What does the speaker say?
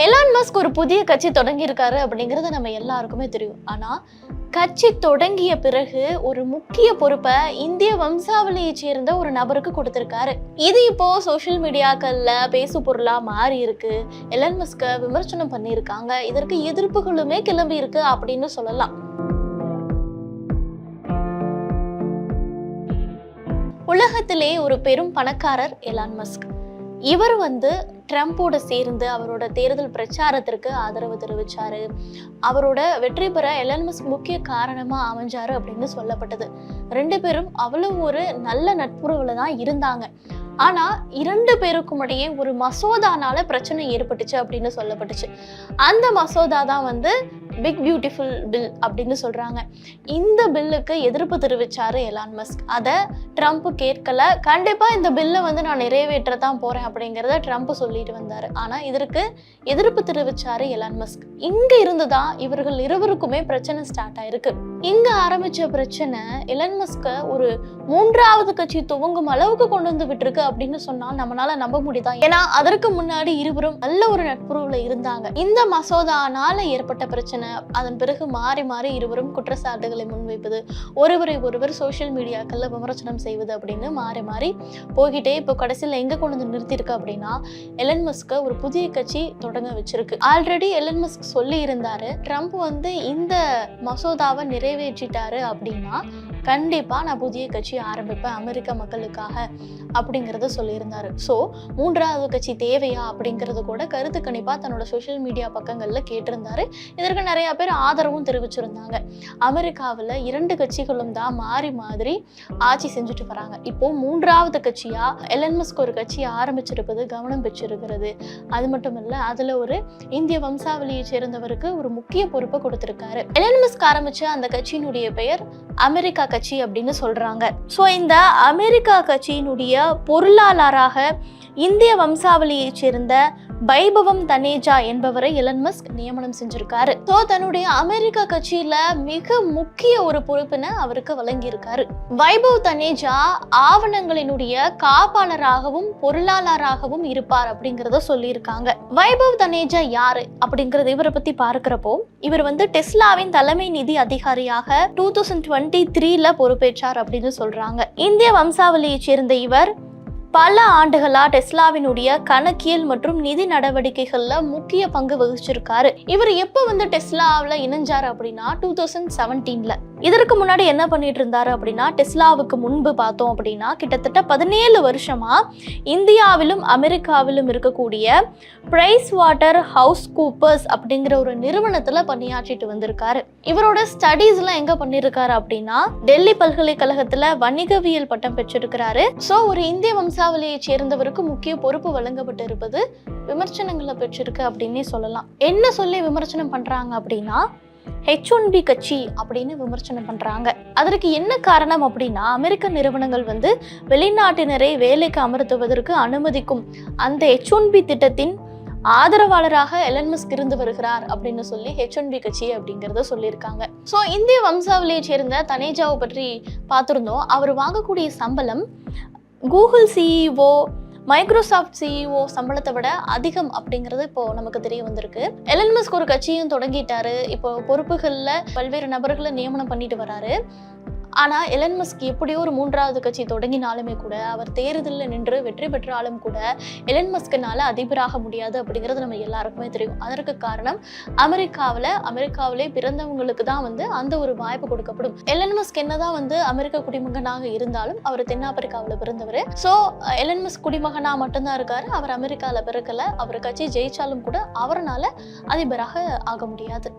Elon Musk ஒரு புதிய கட்சி தொடங்கியிருக்காரு அப்படிங்கிறது நம்ம எல்லாருக்குமே தெரியும். ஆனால் கட்சி தொடங்கிய பிறகு ஒரு முக்கிய பொறுப்பை இந்திய வம்சாவளியை சேர்ந்த ஒரு நபருக்கு கொடுத்திருக்காரு. இது இப்போ சோஷியல் மீடியாக்கள்ல பேசு பொருளா மாறி இருக்கு. எலன் மஸ்க விமர்சனம் பண்ணியிருக்காங்க. இதற்கு எதிர்ப்புகளுமே கிளம்பி இருக்கு அப்படின்னு சொல்லலாம். உலகத்திலே ஒரு பெரும் பணக்காரர் எலான் மஸ்க் இவர் வந்து ட்ரம்ப்போட சேர்ந்து அவரோட தேர்தல் பிரச்சாரத்திற்கு ஆதரவு தெரிவித்தார் அவரோட வெற்றி பெற எலன்மஸ் முக்கிய காரணமாக அமைஞ்சாரு அப்படின்னு சொல்லப்பட்டது. ரெண்டு பேரும் அவ்வளவு ஒரு நல்ல நட்புறவில் தான் இருந்தாங்க. ஆனா இரண்டு பேருக்கும் இடையே ஒரு மசோதானால பிரச்சனை ஏற்பட்டுச்சு அப்படின்னு சொல்லப்பட்டுச்சு. அந்த மசோதா தான் வந்து பிக் பியூட்டிஃபுல் பில் அப்படின்னு சொல்கிறாங்க இந்த பில்லுக்கு எதிர்ப்பு தெரிவித்தார் எலான் மஸ்க் அதை ட்ரம்ப் கேட்கல. கண்டிப்பாக இந்த பில்லை வந்து நான் நிறைவேற்ற தான் போகிறேன் அப்படிங்கிறத ட்ரம்ப் சொல்லிட்டு வந்தார். ஆனால் இதற்கு எதிர்ப்பு தெரிவித்தார் எலான் மஸ்க் இங்கே இருந்து தான் இவர்கள் இருவருக்குமே பிரச்சனை ஸ்டார்ட் ஆயிருக்கு. இங்க ஆரம்பிச்ச பிரச்சனை எலன் மஸ்க ஒரு மூன்றாவது கட்சி துவங்கும் அளவுக்கு கொண்டு வந்து விட்டுருக்கு அப்படின்னு சொன்னா நம்மளால நம்ப முடியுதா? ஏன்னா அதற்கு முன்னாடி இருவரும் நல்ல ஒரு நட்புறவுல இருந்தாங்க. இந்த மசோதானால ஏற்பட்ட பிரச்சனை அதன் பிறகு மாறி மாறி இருவரும் குற்றச்சாட்டுகளை முன்வைப்பது ஒருவரை ஒருவர் சோஷியல் மீடியாக்கள்ல விமர்சனம் செய்வது அப்படின்னு மாறி மாறி போய்கிட்டே இப்போ கடைசியில் எங்க கொண்டு வந்து நிறுத்திருக்கு அப்படின்னா எலன் மஸ்க ஒரு புதிய கட்சி தொடங்க வச்சிருக்கு. ஆல்ரெடி எலன் மஸ்க் சொல்லி இருந்தாரு ட்ரம்ப் வந்து இந்த மசோதாவை நிறைய நிறைவேற்றிட்டாரு அப்படின்னா கண்டிப்பா நான் புதிய கட்சி ஆரம்பிப்பேன் அமெரிக்க மக்களுக்காக அப்படிங்கிறத சொல்லியிருந்தாரு. ஸோ மூன்றாவது கட்சி தேவையா அப்படிங்கிறது கூட கருத்து கணிப்பா தன்னோட சோஷியல் மீடியா பக்கங்கள்ல கேட்டிருந்தாரு. இதற்கு நிறைய பேர் ஆதரவும் தெரிவிச்சிருந்தாங்க. அமெரிக்காவில் இரண்டு கட்சிகளும் தான் மாறி மாதிரி ஆட்சி செஞ்சுட்டு வராங்க. இப்போ மூன்றாவது கட்சியா எலன் ஒரு கட்சி ஆரம்பிச்சிருப்பது கவனம் பெற்றிருக்கிறது. அது மட்டும் இல்ல அதுல ஒரு இந்திய வம்சாவளியை சேர்ந்தவருக்கு ஒரு முக்கிய பொறுப்பை கொடுத்திருக்காரு. எலன்மஸ்க் ஆரம்பிச்ச அந்த கட்சியினுடைய பெயர் அமெரிக்கா கட்சி அப்படின்னு சொல்றாங்க. ஸோ இந்த அமெரிக்கா கட்சியினுடைய பொருளாளராக இந்திய வம்சாவளியைச் சேர்ந்த வைபவம் தனேஜா என்பவரை எலன் மஸ்க் நியமனம் செஞ்சிருக்காரு. ஸோ தன்னுடைய அமெரிக்கா கட்சியில மிக முக்கிய ஒரு பொறுப்பினை அவருக்கு வழங்கியிருக்காரு. வைபவ் தனேஜா ஆவணங்களினுடைய காப்பாளராகவும் பொருளாளராகவும் இருப்பார் அப்படிங்கிறத சொல்லியிருக்காங்க. வைபவ் தனேஜா யாரு அப்படிங்கறத இவரை பத்தி பார்க்கிறப்போ இவர் வந்து டெஸ்லாவின் தலைமை நிதி அதிகாரியாக டூ தௌசண்ட் டுவெண்ட்டி த்ரீல பொறுப்பேற்றார் அப்படின்னு சொல்றாங்க. இந்திய வம்சாவளியைச் சேர்ந்த இவர் பல ஆண்டுகளா டெஸ்லாவினுடைய கணக்கியல் மற்றும் நிதி நடவடிக்கைகள்ல முக்கிய பங்கு வகிச்சிருக்காரு. இவர் எப்போ வந்து டெஸ்லாவில் இணைஞ்சார் அப்படின்னா டூ தௌசண்ட் செவன்டீன்ல இதற்கு முன்னாடி என்ன பண்ணிட்டு இருந்தாரு அப்படின்னா டெஸ்லாவுக்கு முன்பு பார்த்தோம் அப்படின்னா கிட்டத்தட்ட பதினேழு வருஷமா இந்தியாவிலும் அமெரிக்காவிலும் இருக்கக்கூடிய பிரைஸ் வாட்டர் ஹவுஸ் கூப்பர்ஸ் அப்படிங்கிற ஒரு நிறுவனத்துல பணியாற்றிட்டு வந்திருக்காரு. இவரோட ஸ்டடீஸ் எல்லாம் எங்க பண்ணிருக்காரு அப்படின்னா டெல்லி பல்கலைக்கழகத்துல வணிகவியல் பட்டம் பெற்றிருக்கிறாரு. சோ ஒரு இந்திய வம்சாவளியை சேர்ந்தவருக்கு முக்கிய பொறுப்பு வழங்கப்பட்டு இருப்பது விமர்சனங்களை பெற்றிருக்கு அப்படின்னே சொல்லலாம். என்ன சொல்லி விமர்சனம் பண்றாங்க அப்படின்னா ஹெச் ஒன் பி கட்சி அப்படின்னு விமர்சனம் பண்ணுறாங்க அதற்கு என்ன காரணம் அப்படின்னா அமெரிக்க நிறுவனங்கள் வந்து வெளிநாட்டினரை வேலைக்கு அமர்த்துவதற்கு அனுமதிக்கும் அந்த ஹெச் ஒன் பி திட்டத்தின் ஆதரவாளராக எலன்மஸ்க் இருந்து வருகிறார் அப்படின்னு சொல்லி ஹெச் ஒன் பி கட்சி அப்படிங்கிறத சொல்லியிருக்காங்க. ஸோ இந்திய வம்சாவளியை சேர்ந்த தனேஜாவை பற்றி பார்த்துருந்தோம். அவர் வாங்கக்கூடிய சம்பளம் கூகுள் சிஇஓ மைக்ரோசாஃப்ட் சிஇஓ சம்பளத்தை விட அதிகம் அப்படிங்கிறது இப்போ நமக்கு தெரிய வந்திருக்கு. எலன் மஸ்க் ஒரு கட்சியும் தொடங்கிட்டாரு. இப்போ பொறுப்புகளில் பல்வேறு நபர்களை நியமனம் பண்ணிட்டு வராரு. ஆனால் எலன் மஸ்க் எப்படியோ ஒரு மூன்றாவது கட்சி தொடங்கினாலுமே கூட அவர் தேர்தலில் நின்று வெற்றி பெற்றாலும் கூட எலன் மஸ்கினால் அதிபராக முடியாது அப்படிங்கிறது நம்ம எல்லாருக்குமே தெரியும். அதற்கு காரணம் அமெரிக்காவில் அமெரிக்காவிலே பிறந்தவங்களுக்கு தான் வந்து அந்த ஒரு வாய்ப்பு கொடுக்கப்படும். எலன் மஸ்க் என்னதான் வந்து அமெரிக்க குடிமகனாக இருந்தாலும் அவர் தென்னாப்பிரிக்காவில் பிறந்தவர். ஸோ எலன் மஸ்க் குடிமகனா மட்டும்தான் இருக்காரு. அவர் அமெரிக்காவில் பிறக்கலை. அவர் கட்சி ஜெயிச்சாலும் கூட அவரால் அதிபராக ஆக முடியாது.